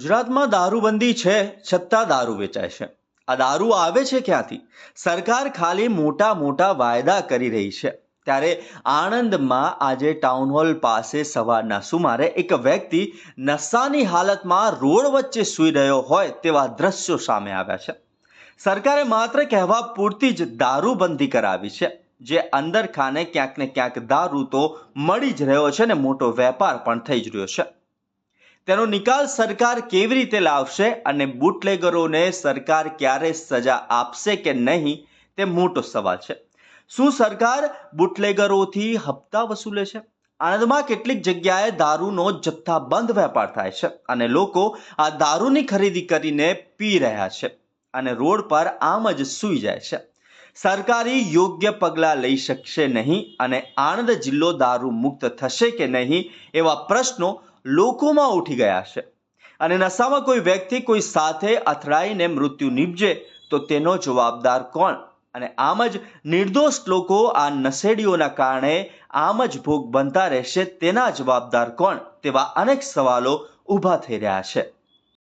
ગુજરાતમાં દારૂબંધી છે, છતાં દારૂ વેચાય છે. આ દારૂ આવે છે ક્યાંથી? સરકાર ખાલી મોટા મોટા વાયદા કરી રહી છે. ત્યારે આણંદમાં આજે ટાઉન હોલ પાસે સવારના સુમારે એક વ્યક્તિ નશાની હાલતમાં રોડ વચ્ચે સૂઈ રહ્યો હોય તેવા દ્રશ્યો સામે આવ્યા છે. સરકારે માત્ર કહેવા પૂરતી જ દારૂબંધી કરાવી છે. જે અંદર ખાને ક્યાંક ને ક્યાંક દારૂ તો મળી જ રહ્યો છે ને મોટો વેપાર પણ થઈ જ રહ્યો છે. તેનો નિકાલ સરકાર કેવી રીતે લાવશે અને બુટલેગરોને સરકાર ક્યારે સજા આપશે કે નહીં, તે મોટો સવાલ છે. શું સરકાર બુટલેગરોથી હપ્તા વસૂલે છે? આણંદમાં કેટલીક જગ્યાએ દારૂનો જથ્થાબંધ વેપાર થાય છે અને લોકો આ દારૂની ખરીદી કરીને પી રહ્યા છે અને રોડ પર આમ જ સૂઈ જાય છે. સરકારી યોગ્ય પગલાં લઈ શકશે નહીં અને આણંદ જિલ્લો દારૂ મુક્ત થશે કે નહીં એવા પ્રશ્નો લોકોમાં ઉઠી ગયા છે. અને નશામાં કોઈ વ્યક્તિ કોઈ સાથે અથડાઈને મૃત્યુ નીપજે તો તેનો જવાબદાર કોણ? અને આમ જ નિર્દોષ લોકો આ નશેડીઓના કારણે આમ જ ભોગ બનતા રહેશે તેના જવાબદાર કોણ? તેવા અનેક સવાલો ઊભા થઈ રહ્યા છે.